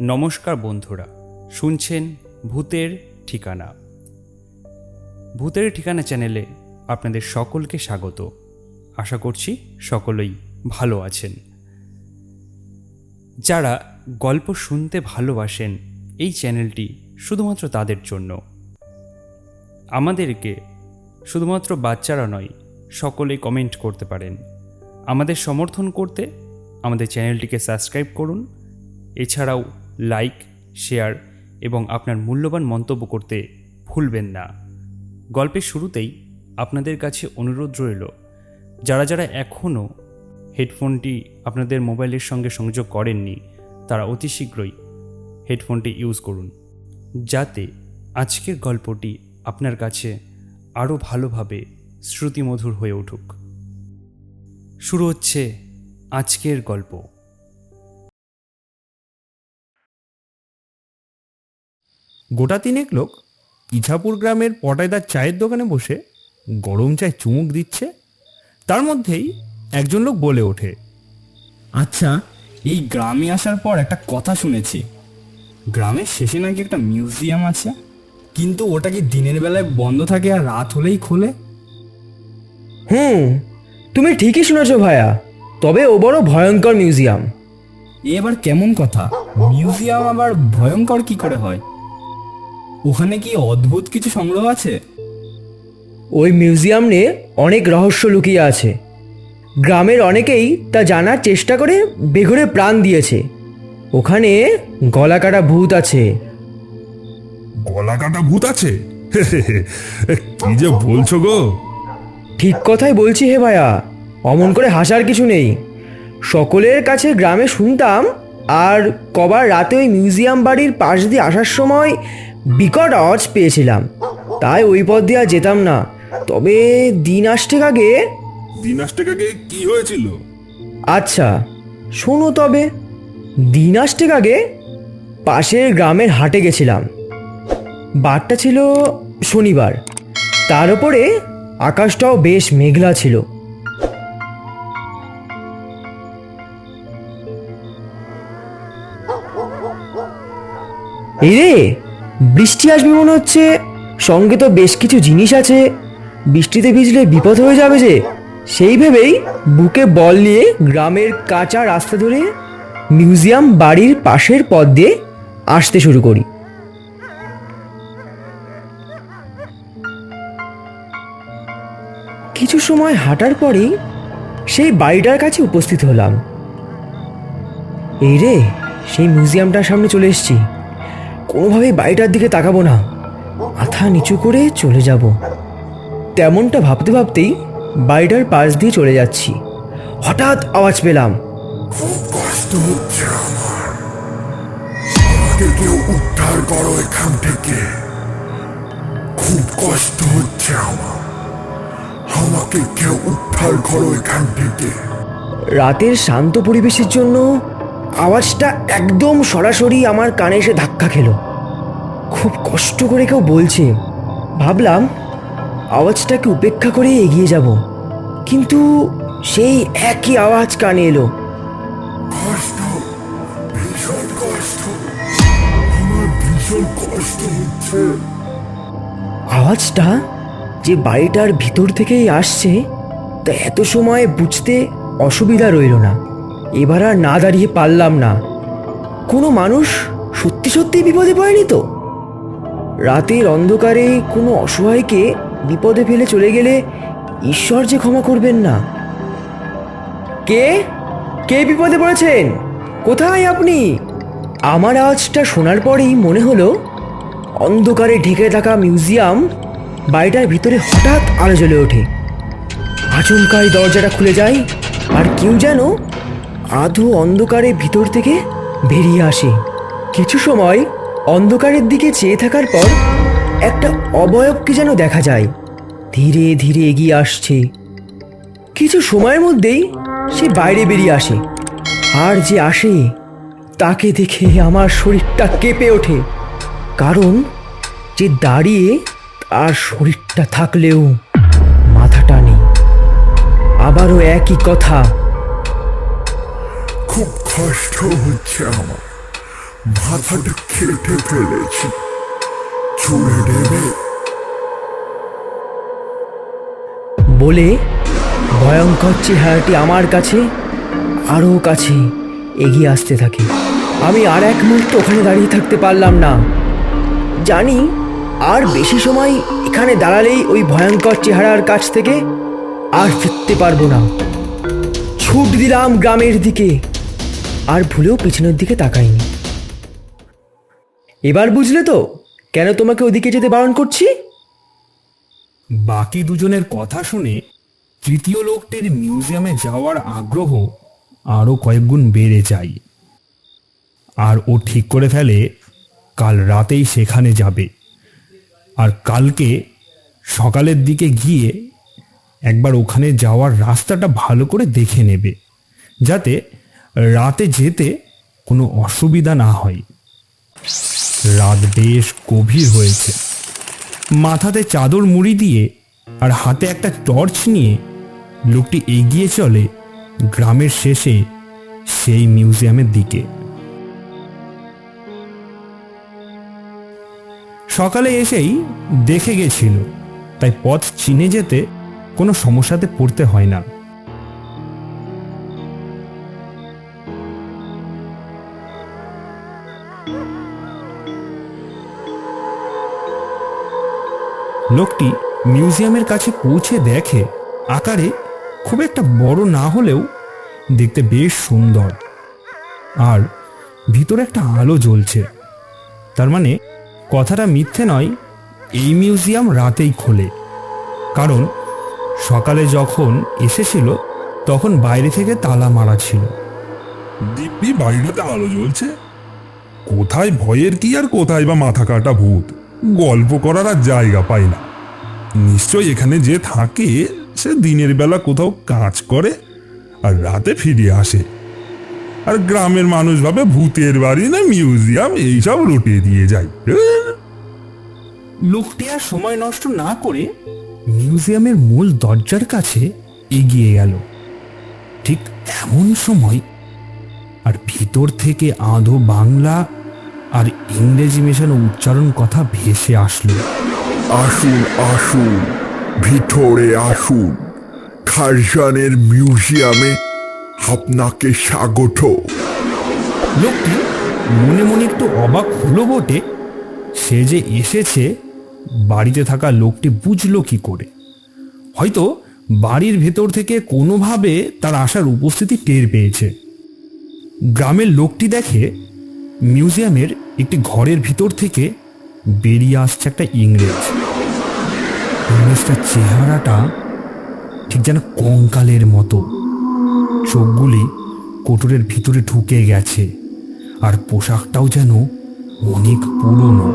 নমস্কার বন্ধুরা, শুনছেন ভূতের ঠিকানা। ভূতের ঠিকানা চ্যানেলে আপনাদের সকলকে স্বাগত। আশা করছি সকলেই ভালো আছেন। যারা গল্প শুনতে ভালোবাসেন, এই চ্যানেলটি শুধুমাত্র তাদের জন্য। আমাদেরকে শুধুমাত্র বাচ্চারা নয় সকলেই কমেন্ট করতে পারেন। আমাদের সমর্থন করতে আমাদের চ্যানেলটিকে সাবস্ক্রাইব করুন। এছাড়াও লাইক, শেয়ার এবং আপনার মূল্যবান মন্তব্য করতে ভুলবেন না। গল্পের শুরুতেই আপনাদের কাছে অনুরোধ রইল, যারা যারা এখনও হেডফোনটি আপনাদের মোবাইলের সঙ্গে সংযোগ করেননি, তারা অতি শীঘ্রই হেডফোনটি ইউজ করুন, যাতে আজকের গল্পটি আপনার কাছে আরও ভালোভাবে শ্রুতিমধুর হয়ে উঠুক। শুরু হচ্ছে আজকের গল্প। গোটা তিনেক লোক ইছাপুর গ্রামের পটায়দার চায়ের দোকানে বসে গরম চায় চুমুক দিচ্ছে। তার মধ্যেই একজন লোক বলে ওঠে আচ্ছা এই গ্রামে আসার পর একটা কথা শুনেছি। গ্রামের শেষে নাকি একটা মিউজিয়াম আছে কিন্তু ওটা কি দিনের বেলায় বন্ধ থাকে আর রাত হলেই খোলে? হুম তুমি ঠিকই শুনেছ ভাইয়া তবে ও বড় ভয়ঙ্কর মিউজিয়াম। এ আবার কেমন কথা মিউজিয়াম আবার ভয়ঙ্কর কি করে হয়? ওখানে কি অদ্ভুত কিছু সংগ্রহ আছে? ওই মিউজিয়াম নিয়ে অনেক রহস্য লুকিয়ে আছে। গ্রামের অনেকেই তা জানার চেষ্টা করে বেঘরে প্রাণ দিয়েছে। ওখানে গলাকাটা ভূত আছে। গলা কাটা ভূত আছে? কি যে বলছো গো? ঠিক কথাই বলছি হে ভাইয়া অমন করে হাসার কিছু নেই। সকলের কাছে গ্রামে শুনতাম আর কবার রাতে ওই মিউজিয়াম বাড়ির পাশ দিয়ে আসার সময় বিকট আওয়াজ পেয়েছিলাম। তাই ওই পথ দিয়ে আর যেতাম না। তবে দিন আসটেক আগে দিনাসটেক আগে কি হয়েছিল? আচ্ছা শোনো তবে। দিন আসটেক আগে পাশের গ্রামের হাটে গেছিলাম। বারটা ছিল শনিবার। তার উপরে আকাশটাও বেশ মেঘলা ছিল। এই রে বৃষ্টি আসবে মনে হচ্ছে। সঙ্গে তো বেশ কিছু জিনিস আছে। বৃষ্টিতে ভিজলে বিপদ হয়ে যাবে যে। সেই ভেবেই বুকে বল নিয়ে গ্রামের কাঁচা রাস্তা ধরে মিউজিয়াম বাড়ির পাশের পথ দিয়ে আসতে শুরু করি। কিছু সময় হাঁটার পরেই সেই বাড়িটার কাছে উপস্থিত হলাম। এই রে, সেই মিউজিয়ামটার সামনে চলে এসেছি। কোনোভাবেই বাড়িটার দিকে তাকাবো না। মাথা নিচু করে চলে যাব। তেমনটা ভাবতে ভাবতেই বাড়িটার পাশ দিয়ে চলে যাচ্ছি। হঠাৎ আওয়াজ পেলাম। কেউ উদ্ধার করো এখান থেকে। খুব কষ্ট হচ্ছে আমার। আমাকে কেউ উদ্ধার করো এখান থেকে। রাতের শান্ত পরিবেশের জন্য আওয়াজটা একদম সরাসরি আমার কানে এসে ধাক্কা খেলো। খুব কষ্ট করে কেউ বলছে ভাবলাম আওয়াজটাকে উপেক্ষা করে এগিয়ে যাব। কিন্তু সেই একই আওয়াজ কানে এলো। কষ্ট ভীষণ কষ্ট। আমার ভীষণ কষ্ট হচ্ছে। আওয়াজটা যে বাড়িটার ভিতর থেকেই আসছে তা এত সময় বুঝতে অসুবিধা রইল না। এবার আর না দাঁড়িয়ে পারলাম না। কোনো মানুষ সত্যি সত্যি বিপদে পড়েনি তো? রাতের অন্ধকারে কোনো অসহায়কে বিপদে ফেলে চলে গেলে ঈশ্বর যে ক্ষমা করবেন না। কে? কে বিপদে পড়েছেন? কোথায় আপনি? আমার আওয়াজটা শোনার পরেই মনে হলো, অন্ধকারে ঢেকে থাকা মিউজিয়াম বাড়িটার ভিতরে হঠাৎ আলো জ্বলে ওঠে। আচমকাই দরজাটা খুলে যায়, আর কেউ যেন আধো অন্ধকারে ভিতর থেকে বেরিয়ে আসে। কিছু সময় অন্ধকারের দিকে চেয়ে থাকার পর একটা অবয়বকে যেন দেখা যায়। ধীরে ধীরে এগিয়ে আসছে। কিছু সময়ের মধ্যেই সে বাইরে বেরিয়ে আসে। আর যে আসে, তাকে দেখে আমার শরীরটা কেঁপে ওঠে। কারণ যে দাঁড়িয়ে তার শরীরটা থাকলেও মাথাটা নেই। আবারও একই কথা। কষ্ট হচ্ছে আমার। মাথাটা কেটে ফেলেছি। ছুঁড়ে দেবে বলে ভয়ঙ্কর চেহারাটি আমার কাছে, আরও কাছে এগিয়ে আসতে থাকে। আমি আর এক মুহূর্ত ওখানে দাঁড়িয়ে থাকতে পারলাম না। জানি আর বেশি সময় এখানে দাঁড়ালেই ওই ভয়ঙ্কর চেহারার কাছ থেকে আর ফিরতে পারব না। ছুট দিলাম গ্রামের দিকে। আর ভুলেও পিছনের দিকে তাকাইনি। এবার বুঝলে তো, কেন তোমাকে ওদিকে যেতে বারণ করছি? বাকি দুজনের কথা শুনে তৃতীয় লোকটির মিউজিয়ামে যাওয়ার আগ্রহ আরও কয়েকগুণ বেড়ে যায়। আর ও ঠিক করে ফেলে কাল রাতেই সেখানে যাবে। আর কালকে সকালের দিকে গিয়ে একবার ওখানে যাওয়ার রাস্তাটা ভালো করে দেখে নেবে, যাতে রাতে যেতে কোনো অসুবিধা না হয়। রাত বেশ গভীর হয়েছে। মাথাতে চাদর মুড়ি দিয়ে আর হাতে একটা টর্চ নিয়ে লোকটি এগিয়ে চলে গ্রামের শেষে সেই মিউজিয়ামের দিকে। সকালে এসেই দেখে গেছিল, তাই পথ চিনে যেতে কোনো সমস্যাতে পড়তে হয় না। লোকটি মিউজিয়ামের কাছে পৌঁছে দেখে আকারে খুব একটা বড় না হলেও দেখতে বেশ সুন্দর। আর ভিতরে একটা আলো জ্বলছে। তার মানে কথাটা মিথ্যে নয়, এই মিউজিয়াম রাতেই খোলে। কারণ সকালে যখন এসেছিল, তখন বাইরে থেকে তালা মারা ছিল। দিব্যি বাইরেতে আলো জ্বলছে? কোথায় ভয়ের কি আর কোথায় বা মাথা কাটা ভূত? গল্প করার আর জায়গা পায় না। নিশ্চয় এখানে যে থাকে, সে দিনের বেলা কোথাও কাজ করে আর রাতে ফিরে আসে। আর গ্রামের মানুষ ভাবে ভূতের বাড়ি না মিউজিয়াম, এইসব লুটে দিয়ে যায়। লোকটি আর সময় নষ্ট না করে মিউজিয়ামের মূল দরজার কাছে এগিয়ে গেল। ঠিক এমন সময় আর ভিতর থেকে আধো বাংলা আর ইংরেজি মেশানো উচ্চারণ কথা ভেসে আসলো। আসুন আসুন ভিতরে আসুন। খারজানের মিউজিয়ামে আপনাকে স্বাগত। লোকটি মনে মনে একটু অবাক হলো বটে। সে যে এসেছে বাড়িতে থাকা লোকটি বুঝলো কি করে। হয়তো বাড়ির ভেতর থেকে কোনোভাবে তার আসার উপস্থিতি টের পেয়েছে। গ্রামের লোকটি দেখে মিউজিয়ামের একটি ঘরের ভিতর থেকে বেরিয়ে আসছে একটা ইংরেজ। ইংরেজটার চেহারাটা ঠিক যেন কঙ্কালের মতো। চোখগুলি কোটরের ভিতরে ঢুকে গেছে আর পোশাকটাও যেন অনেক পুরনো।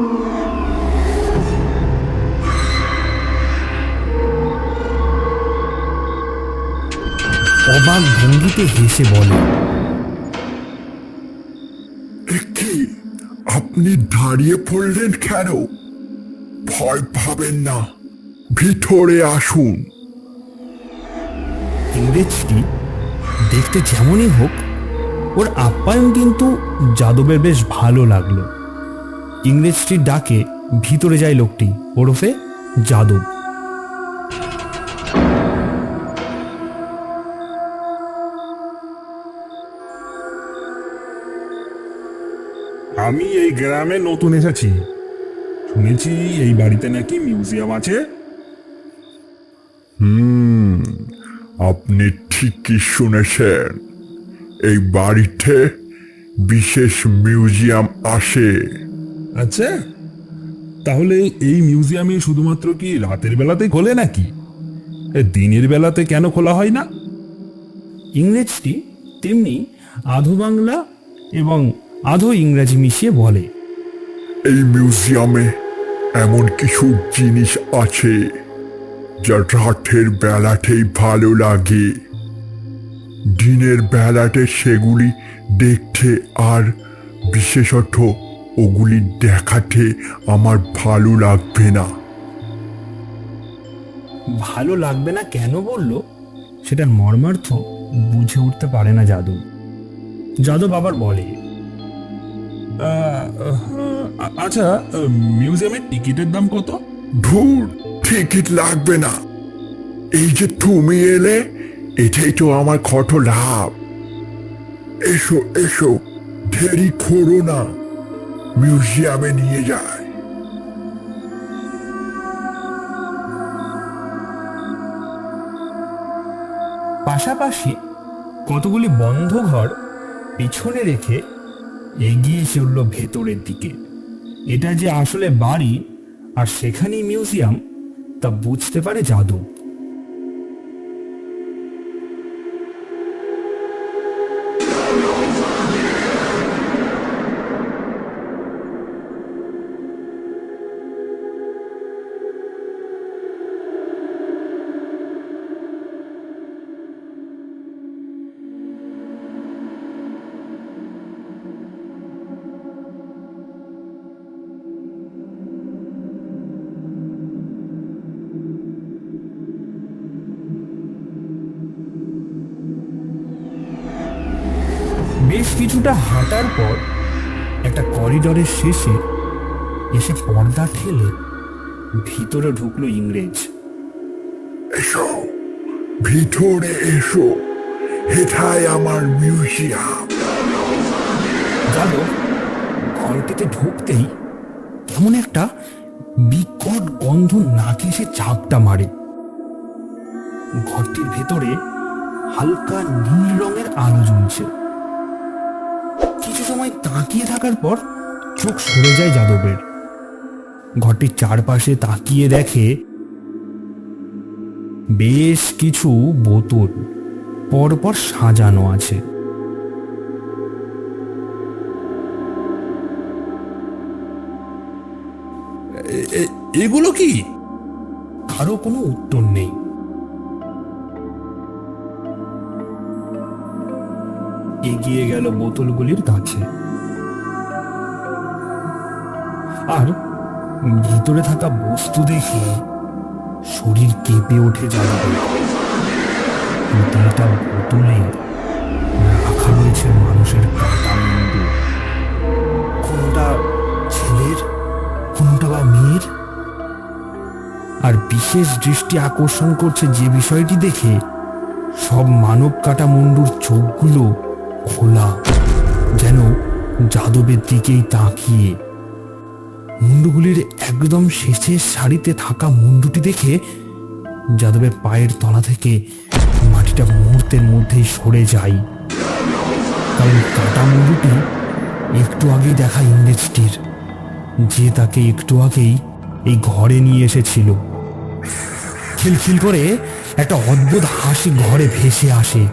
অবাক ভঙ্গিতে হেসে বলে কি আপনি দাঁড়িয়ে পড়লেন কেন? ভয় পাবেন না। ভিতরে আসুন। ইংরেজটি দেখতে যেমনই হোক, ওর আপ্যায়ন কিন্তু যাদবের বেশ ভালো লাগল। ইংরেজটির ডাকে ভিতরে যায় লোকটি, ওরফে যাদব। আমি এই গ্রামে নতুন এসেছি। শুনেছি এই বাড়িতে নাকি মিউজিয়াম আছে। হুম আপনি ঠিকই শুনেছেন। এই বাড়িতে বিশেষ মিউজিয়াম আসে। আচ্ছা তাহলে এই মিউজিয়ামে শুধুমাত্র কি রাতের বেলাতে খোলে নাকি? এ, দিনের বেলাতে কেন খোলা হয় না? ইংরেজটি তেমনি আধো বাংলা এবং আধো ইংরাজি মিশিয়ে বলে। এই মিউজিয়ামে এমন কিছু জিনিস আছে যা রাতের বেলাতেই ভালো লাগে। দিনের বেলাতে সেগুলি দেখতে আর বিশেষত ওগুলি দেখাতে আমার ভালো লাগবে না। ভালো লাগবে না কেন বলল? সেটার মর্মার্থ বুঝে উঠতে পারে না যাদব। যাদব আবার বলে আচ্ছা মিউজিয়ামের টিকিটের দাম কত? ধুর টিকিট লাগবে না। এই যে তুমি এলে এটাই তো আমার কত লাভ। এসো এসো দেরি করো না। মিউজিয়ামে নিয়ে যায় পাশাপাশি কতগুলি বন্ধ ঘর পিছনে রেখে এগিয়ে চলল ভেতরের দিকে। এটা যে আসলে বাড়ি আর সেখানেই মিউজিয়াম, তা বুঝতে পারে যাদব করিডরের শেষে এসে পর্দা ঠেলে ভিতরে ঢুকলো ইংরেজ। এসো ভিতরে এসো। এটাই আমার মিউজিয়াম। যাদব ঘরটিতে ঢুকতেই কেমন একটা বিকট গন্ধ নাকে এসে চাপটা মারে। ঘরটির ভেতরে হালকা নীল রঙের আলো জ্বলছে। কিছু সময় তাকিয়ে থাকার পর চোখ সরে যায় যাদবের। ঘরটির চারপাশে তাকিয়ে দেখে বেশ কিছু বোতল পরপর সাজানো আছে। এগুলো কি? কারও কোনো উত্তর নেই। এগিয়ে গেল বোতলগুলির কাছে। আর ভিতরে থাকা বস্তু দেখে শরীর কেঁপে ওঠে যাবে তিনটা বোতলে রাখা রয়েছে মানুষের কোনটা ছেলের, কোনটা বা মেয়ের? আর বিশেষ দৃষ্টি আকর্ষণ করছে যে বিষয়টি দেখে সব মানব কাটা মুন্ডুর চোখগুলো খোলা, যেন যাদবের দিকেই তাকিয়ে মুন্ডুগুলির একদম শেষের সারিতে থাকা মুন্ডুটি দেখে যাদবের পায়ের তলা থেকে মাটিটা মুহূর্তের মধ্যেই সরে যায়। কারণ কাটা মুন্ডুটি একটু আগেই দেখা ইংরেজটির, যে তাকে একটু আগেই এই ঘরে নিয়ে এসেছিল। খিলখিল করে একটা অদ্ভুত হাসি ঘরে ভেসে আসে।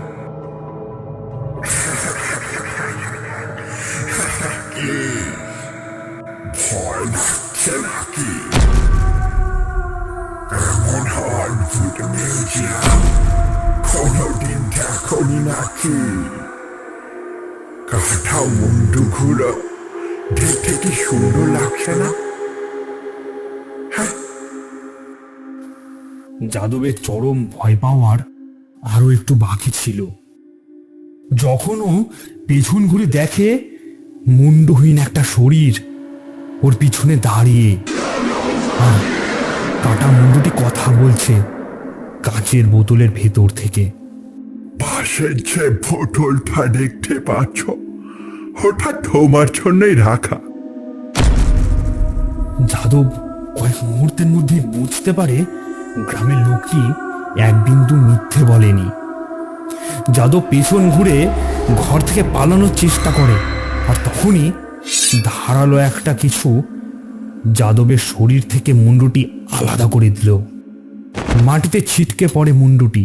কাঠা মুন্ডুগুলো দেখতে কি সুন্দর লাগছে না? যাদবের চরম ভয় পাওয়ার আরও একটু বাকি ছিল। যখনও পেছন ঘুরে দেখে, মুন্ডহীন একটা শরীর ওর পিছনে দাঁড়িয়ে। আর কাটা মুন্ডুটি কথা বলছে কাঁচের বোতলের ভেতর থেকে। পাশের যে বোতলটা দেখতে পাচ্ছ? ওটা তোমার জন্যই রাখা। যাদব কয়েক মুহূর্তের মধ্যে বুঝতে পারে গ্রামের লোকটি এক বিন্দু মিথ্যে বলেনি। যাদব পেছন ঘুরে ঘর থেকে পালানোর চেষ্টা করে, আর তখনই ধারালো একটা কিছু যাদবের শরীর থেকে মুন্ডুটি আলাদা করে দিল। মাটিতে ছিটকে পড়ে মুন্ডুটি।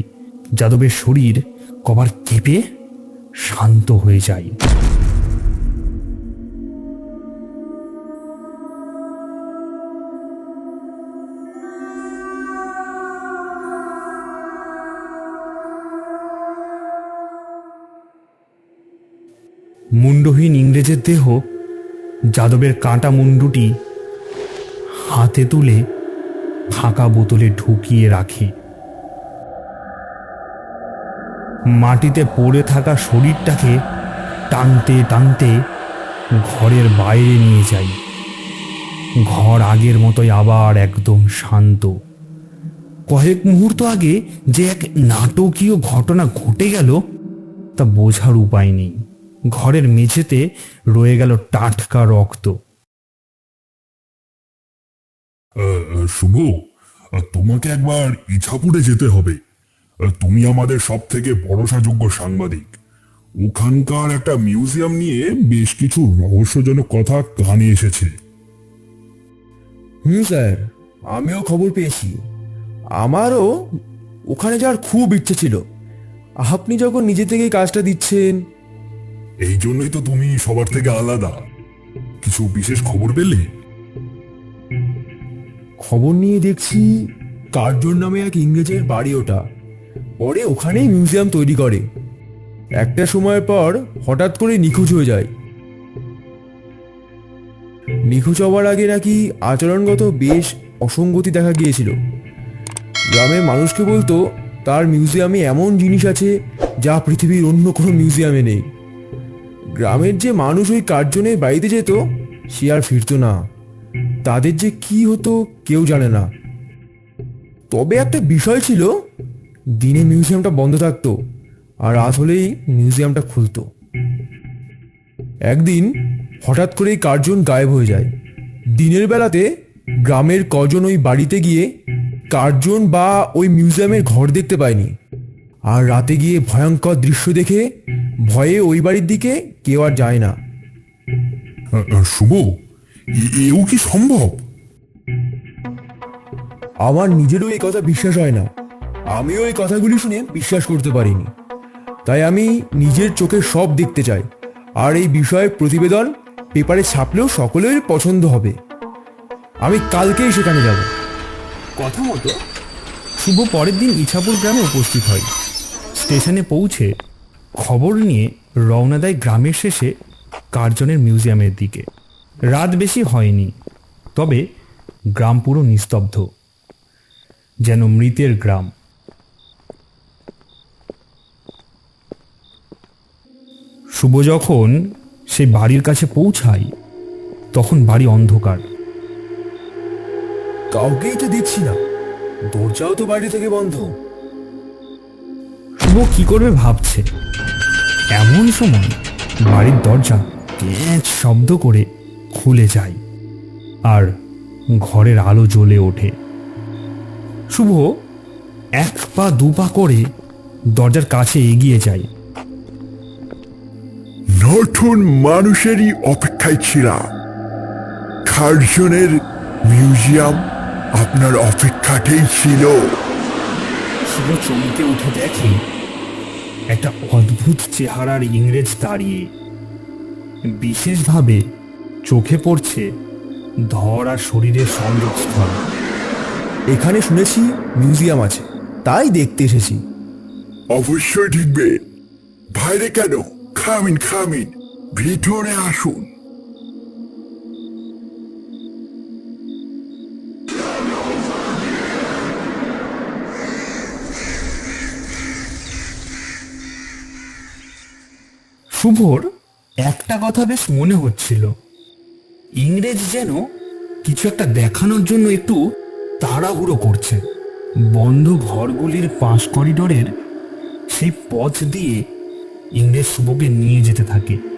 যাদবের শরীর কবার কেঁপে শান্ত হয়ে যায় মুন্ডহীন ইংরেজের দেহ, যাদবের কাঁটা মুন্ডুটি হাতে তুলে ফাঁকা বোতলে ঢুকিয়ে রাখে। মাটিতে পড়ে থাকা শরীরটাকে টানতে টানতে ঘরের বাইরে নিয়ে যাই। ঘর আগের মতোই আবার একদম শান্ত। কয়েক মুহূর্ত আগে যে এক নাটকীয় ঘটনা ঘটে গেল, তা বোঝার উপায় নেই। ঘরের মেঝেতে রয়ে গেল টাটকা রক্ত। শুভ, তোমাকে একবার ইছাপুরে যেতে হবে। তুমি আমাদের সব থেকে ভরসাযোগ্য সাংবাদিক। ওখানকার একটা মিউজিয়াম নিয়ে বেশ কিছু রহস্যজনক কথা কানে এসেছে। হুম স্যার আমিও খবর পেয়েছি। আমারও ওখানে যাওয়ার খুব ইচ্ছে ছিল। আপনি যখন নিজে থেকেই কাজটা দিচ্ছেন। এই জন্যই তো তুমি সবার থেকে আলাদা। কিছু বিশেষ খবর পেলে? খবর নিয়ে দেখছি কার্জন নামে এক ইংরেজের বাড়ি ওটা। পরে ওখানেই মিউজিয়াম তৈরি করে। একটা সময় পর হঠাৎ করে নিখোঁজ হয়ে যায়। নিখোঁজ হওয়ার আগে নাকি আচরণগত বেশ অসঙ্গতি দেখা গিয়েছিল। গ্রামের মানুষকে বলতো, তার মিউজিয়ামে এমন জিনিস আছে যা পৃথিবীর অন্য কোনো মিউজিয়ামে নেই। গ্রামের যে মানুষ ওই কার্জনের বাড়িতে যেত, সে আর ফিরতো না। তাদের যে কি হতো কেউ জানে না। তবে একটা বিষয় ছিল দিনে মিউজিয়ামটা বন্ধ থাকতো আর রাত হলেই মিউজিয়ামটা খুলতো। একদিন হঠাৎ করেই কার্জন গায়েব হয়ে যায়। দিনের বেলাতে গ্রামের কজন ওই বাড়িতে গিয়ে কার্জন বা ওই মিউজিয়ামের ঘর দেখতে পায়নি। আর রাতে গিয়ে ভয়ঙ্কর দৃশ্য দেখে ভয়ে ওই বাড়ির দিকে কেউ আর যায় না। শুভ এও কি সম্ভব? আমার নিজেরও এই কথা বিশ্বাস হয় না। আমিও এই কথাগুলি শুনে বিশ্বাস করতে পারিনি। তাই আমি নিজের চোখে সব দেখতে চাই। আর এই বিষয়ে প্রতিবেদন পেপারে ছাপলেও সকলের পছন্দ হবে। আমি কালকেই সেখানে যাব। কথা মতো, শুভ পরের দিন ইছাপুর গ্রামে উপস্থিত হয়। স্টেশনে পৌঁছে খবর নিয়ে রওনা দেয় গ্রামের শেষে কার্জনের মিউজিয়ামের দিকে। রাত বেশি হয়নি, তবে গ্রাম পুরো নিস্তব্ধ। যেন মৃতের গ্রাম। শুভ যখন সে বাড়ির কাছে পৌঁছায় তখন বাড়ি অন্ধকার। কাউকেই তো দেখছি না। দরজাও তো বাড়ি থেকে বন্ধ। শুভ কি করবে ভাবছে? এমন সময় বাড়ির দরজা ক্যাঁচ শব্দ করে খুলে যায় আর ঘরের আলো জ্বলে ওঠে। শুভ এক পা দু পা করে দরজার কাছে এগিয়ে যায়। নতুন মানুষেরই অপেক্ষায় ছিলাম। কার্জনের মিউজিয়াম আপনার অপেক্ষাতেই ছিল। শুভ চমকে উঠে দেখে একটা অদ্ভুত চেহারার ইংরেজ দাঁড়িয়ে। বিশেষভাবে চোখে পড়ছে ধর আর শরীরের সংযোগস্থল। এখানে শুনেছি মিউজিয়াম আছে তাই দেখতে এসেছি। অবশ্যই ঢুকবে। বাইরে কেন? Come in come in. ভিতরে আসুন। শুভর একটা কথা বেশ মনে হচ্ছিল। ইংরেজ যেন কিছু একটা দেখানোর জন্য একটু তাড়াহুড়ো করছে। বন্ধ ঘরগুলির পাশ করিডোরের সেই পথ দিয়ে ইংরেজ শুভকে নিয়ে যেতে থাকে।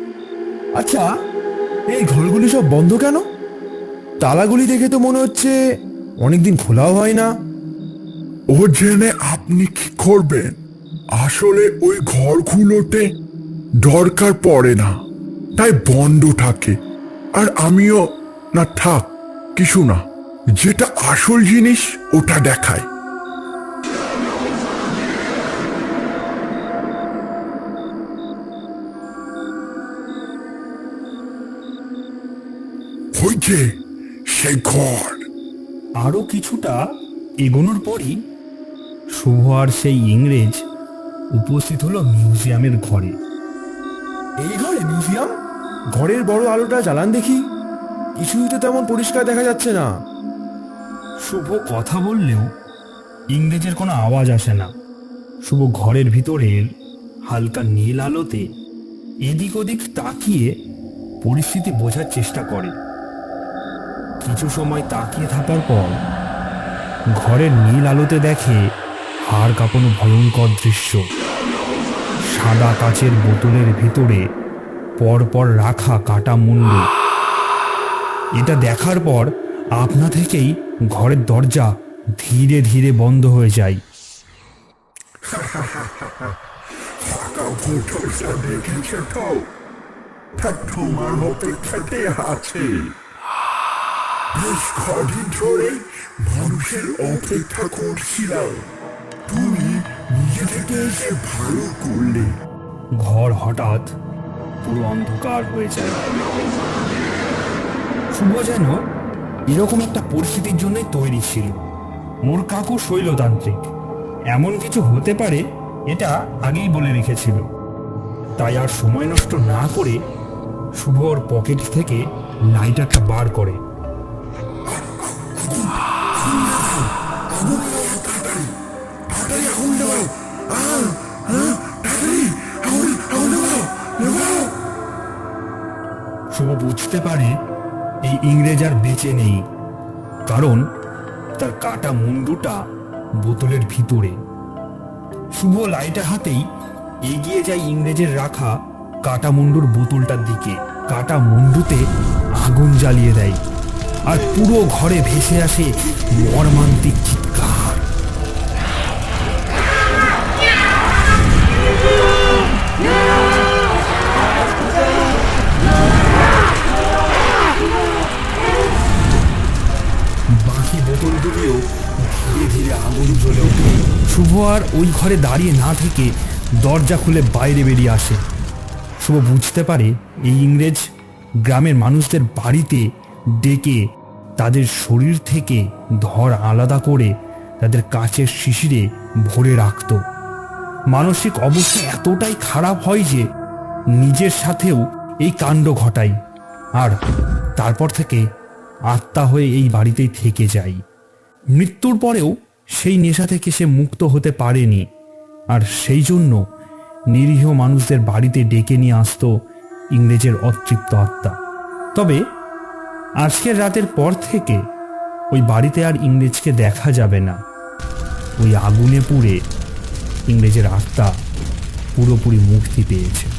আচ্ছা এই ঘরগুলি সব বন্ধ কেন? তালাগুলি দেখে তো মনে হচ্ছে অনেকদিন খোলাও হয় না। ও জেনে আপনি কি করবেন? আসলে ওই ঘরগুলোতে দরকার পড়ে না। তাই বন্ধ থাকে। আর আমিও, না থাক, কিছু না। যেটা আসল জিনিস, ওটা দেখায়। ওই যে সেই ঘর আরও কিছুটা এগোনোর পরই শুভ আর সেই ইংরেজ উপস্থিত হলো মিউজিয়ামের ঘরে। এই ঘরে মিউজিয়াম? ঘরের বড় আলোটা জ্বালান দেখি। কিছুই তো তেমন পরিষ্কার দেখা যাচ্ছে না। শুভ কথা বললেও ইংরেজের কোনো আওয়াজ আসে না। শুভ ঘরের ভিতরের হালকা নীল আলোতে এদিক ওদিক তাকিয়ে পরিস্থিতি বোঝার চেষ্টা করে। কিছু সময় তাকিয়ে থাকার পর ঘরের নীল আলোতে দেখে হাড় কাঁপানো ভয়ঙ্কর দৃশ্য। সাদা কাচের বোতলের ভিতরে পরপর রাখা কাটা মুন্ডু। এটা দেখার পর আপনা থেকেই ঘরের দরজা ধীরে ধীরে বন্ধ হয়ে যায়। আছে। বেশ কদিন ধরে মানুষের অপেক্ষা করছিলাম। তুমি নিজে থেকে এসে ভালো করলে। ঘর হঠাৎ পুরো অন্ধকার হয়ে যায়। শুভ যেন এরকম একটা পরিস্থিতির জন্যই তৈরি ছিল। মোর কাকু শৈলতান্ত্রিক। এমন কিছু হতে পারে, এটা আগেই বলে রেখেছিল। তাই আর সময় নষ্ট না করে শুভ ওর পকেট থেকে লাইটারটা বার করে। শুভ বুঝতে পারে এই ইংরেজ আর বেঁচে নেই, কারণ তার কাটা মুন্ডুটা বোতলের ভিতরে। শুভ লাইটার হাতেই এগিয়ে যায় ইংরেজের রাখা কাটা মুন্ডুর বোতলটার দিকে। কাটা মুন্ডুতে আগুন জ্বালিয়ে দেয়। আর পুরো ঘরে ভেসে আসে মর্মান্তিক চিৎকার। বাকি বোতলগুলিও ধীরে ধীরে আগুন জ্বলে ওঠে। শুভ আর ওই ঘরে দাঁড়িয়ে না থেকে দরজা খুলে বাইরে বেরিয়ে আসে। শুভ বুঝতে পারে এই ইংরেজ গ্রামের মানুষদের বাড়িতে ডেকে তাদের শরীর থেকে ধর আলাদা করে তাদের কাচের শিশিরে ভরে রাখত। মানসিক অবস্থা এতটাই খারাপ হয় যে নিজের সাথেও এই কাণ্ড ঘটায় আর তারপর থেকে আত্মা হয়ে এই বাড়িতেই থেকে যায় মৃত্যুর পরেও সেই নেশা থেকে সে মুক্ত হতে পারেনি আর সেই জন্য নিরীহ মানুষদের বাড়িতে ডেকে নিয়ে আসতো ইংরেজের অতৃপ্ত আত্মা। তবে আজকের রাতের পর থেকে ওই বাড়িতে আর ইংরেজকে দেখা যাবে না। ওই আগুনে পুড়ে ইংরেজের আত্মা পুরোপুরি মুক্তি পেয়েছে।